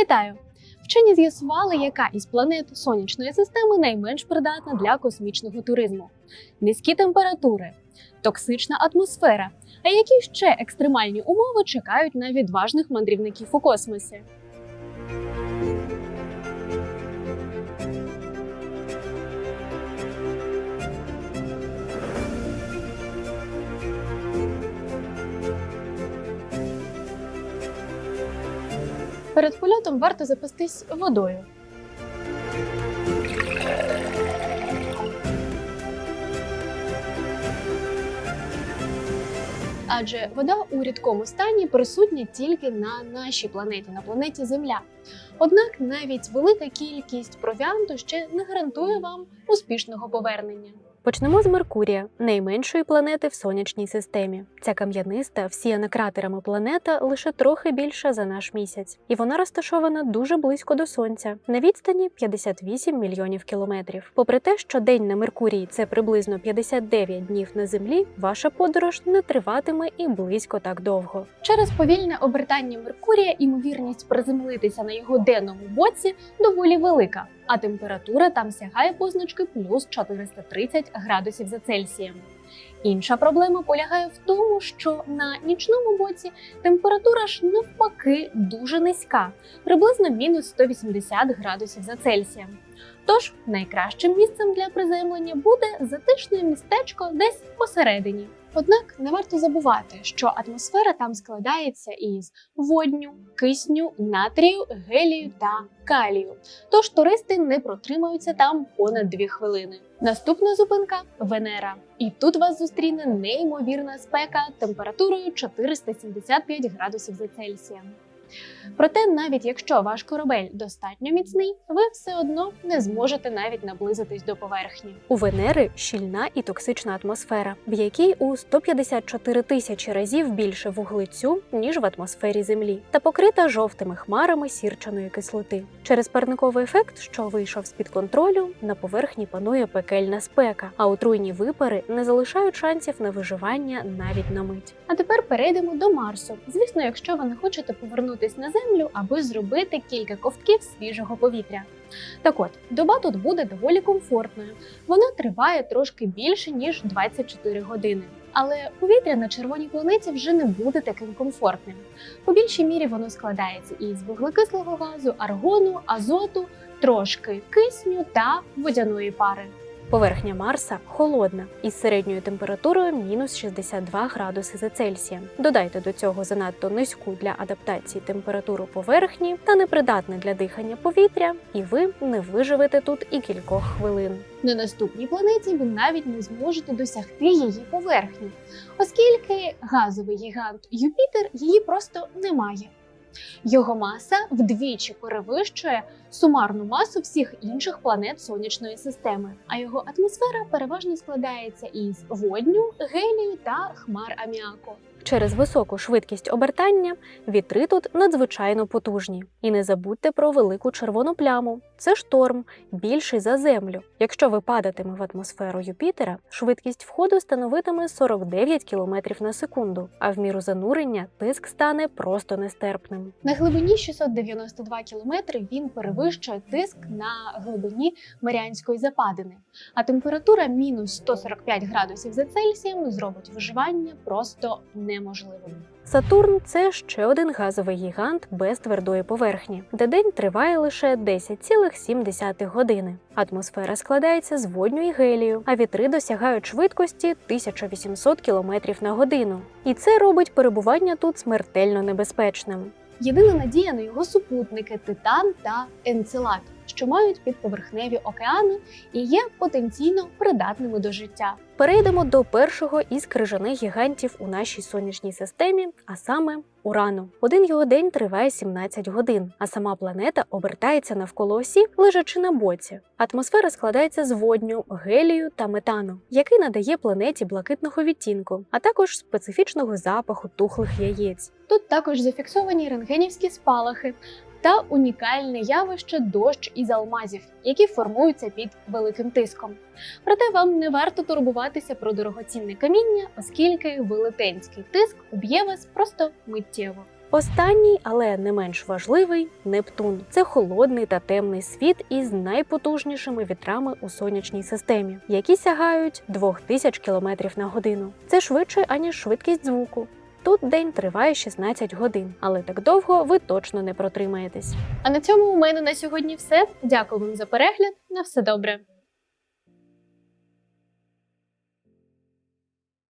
Вітаю! Вчені з'ясували, яка із планет сонячної системи найменш придатна для космічного туризму: низькі температури, токсична атмосфера. А які ще екстремальні умови чекають на відважних мандрівників у космосі? Перед польотом варто запастись водою. Адже вода у рідкому стані присутня тільки на нашій планеті, на планеті Земля. Однак навіть велика кількість провіанту ще не гарантує вам успішного повернення. Почнемо з Меркурія, найменшої планети в сонячній системі. Ця кам'яниста, всіяна кратерами планета лише трохи більша за наш місяць, і вона розташована дуже близько до сонця на відстані 58 мільйонів кілометрів. Попри те, що день на Меркурії це приблизно 59 днів на землі, ваша подорож не триватиме і близько так довго. Через повільне обертання Меркурія імовірність приземлитися на його денному боці доволі велика а температура там сягає позначки плюс 430 градусів за Цельсієм. Інша проблема полягає в тому, що на нічному боці температура ж навпаки дуже низька, приблизно мінус 180 градусів за Цельсієм. Тож найкращим місцем для приземлення буде затишне містечко десь посередині. Однак не варто забувати, що атмосфера там складається із водню, кисню, натрію, гелію та калію. Тож туристи не протримаються там понад дві хвилини. Наступна зупинка Венера. І тут вас зустріне неймовірна спека температурою 475 градусів за Цельсієм. Проте, навіть якщо ваш корабель достатньо міцний, ви все одно не зможете навіть наблизитись до поверхні. У Венери щільна і токсична атмосфера, в якій у 154 тисячі разів більше вуглецю, ніж в атмосфері Землі, та покрита жовтими хмарами сірчаної кислоти. Через парниковий ефект, що вийшов з під контролю, на поверхні панує пекельна спека, а отруйні випари не залишають шансів на виживання навіть на мить. А тепер перейдемо до Марсу. Звісно, якщо ви не хочете повернутись на землю, аби зробити кілька ковтків свіжого повітря. Так от, доба тут буде доволі комфортною. Вона триває трошки більше ніж 24 години. Але повітря на червоній планеті вже не буде таким комфортним. По більшій мірі воно складається із вуглекислого газу, аргону, азоту, трошки кисню та водяної пари. Поверхня Марса холодна із середньою температурою мінус 62 градуси за Цельсієм. Додайте до цього занадто низьку для адаптації температуру поверхні та непридатне для дихання повітря, і ви не виживете тут і кількох хвилин. На наступній планеті ви навіть не зможете досягти її поверхні, оскільки газовий гігант Юпітер її просто не має. Його маса вдвічі перевищує сумарну масу всіх інших планет сонячної системи, а його атмосфера переважно складається із водню, гелію та хмар аміаку. Через високу швидкість обертання вітри тут надзвичайно потужні. І не забудьте про велику червону пляму. Це шторм, більший за землю. Якщо ви падатиме в атмосферу Юпітера, швидкість входу становитиме 49 км на секунду, а в міру занурення тиск стане просто нестерпним. На глибині 692 км він перевищує тиск на глибині Маріанської западини, а температура мінус 145 градусів за Цельсієм зробить виживання просто неможливим. Сатурн це ще один газовий гігант без твердої поверхні, де день триває лише 10,7 години. Атмосфера складається з водню і гелію, а вітри досягають швидкості 1800 км на годину. І це робить перебування тут смертельно небезпечним. Єдина надія на його супутники Титан та Енцелад, що мають підповерхневі океани і є потенційно придатними до життя. Перейдемо до першого із крижаних гігантів у нашій сонячній системі, а саме Урану. Один його день триває 17 годин, а сама планета обертається навколо осі, лежачи на боці. Атмосфера складається з водню, гелію та метану, який надає планеті блакитного відтінку, а також специфічного запаху тухлих яєць. Тут також зафіксовані рентгенівські спалахи. Та унікальне явище дощ із алмазів, які формуються під великим тиском. Проте вам не варто турбуватися про дорогоцінне каміння, оскільки велетенський тиск уб'є вас просто миттєво. Останній, але не менш важливий Нептун. Це холодний та темний світ із найпотужнішими вітрами у сонячній системі, які сягають 2000 км на годину. Це швидше аніж швидкість звуку. Тут день триває 16 годин, але так довго ви точно не протримаєтесь. А на цьому у мене на сьогодні все. Дякую вам за перегляд. На все добре.